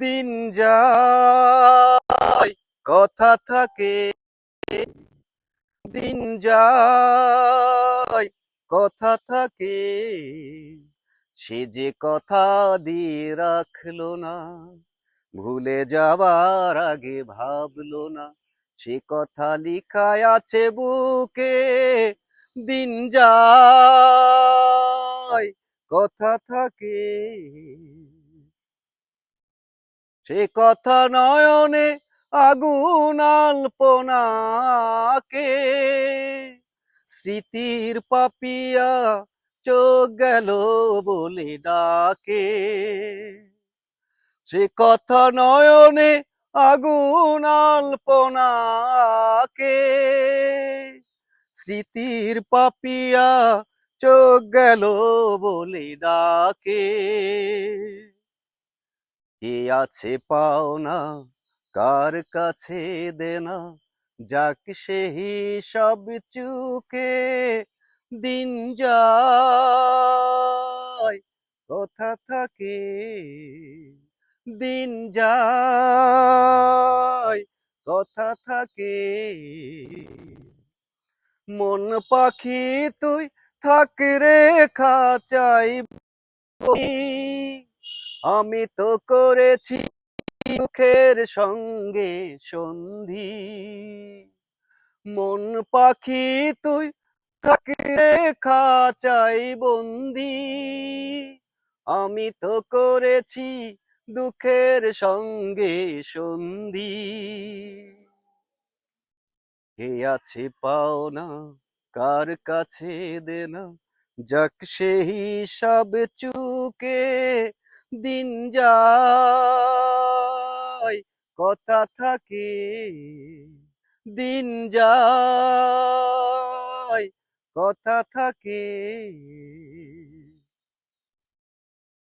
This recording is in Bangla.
দিন যায়, কথা থাকে। দিন যায়, কথা থাকে। সে যে কথা দিয়ে রাখল না, ভুলে যাবার আগে ভাবলো না। সে কথা লিখায় আছে বুকে, দিন যায়, কথা থাকে। সে কথা নয়নে আগুন আল্পনাকে। স্মৃতির পাপিয়া চোখ গেল বলে ডাকে। সে কথা নয়নে আগুন আল্পনাকে। স্মৃতির পাপিয়া চোখ গেল বলে ডাকে। কে আছে পাওনা কার কাছে দেনা, যাক সেই সব চুকে দিন যায়, কথা থাকে দিন যায়, কথা থাকে। মন পাখি তুই থাক রে খাঁচাই আমি তো করেছি দুঃখের সঙ্গে সন্ধি। মন পাখি তুই থাকি রেখা চাই বন্দি। আমি তো করেছি দুঃখের সঙ্গে সন্ধি। কে আছে পাও না, কার কাছে দেনা, যাক সেই সব চুকে দিন যায় কথা থাকে দিন যায় কথা থাকে।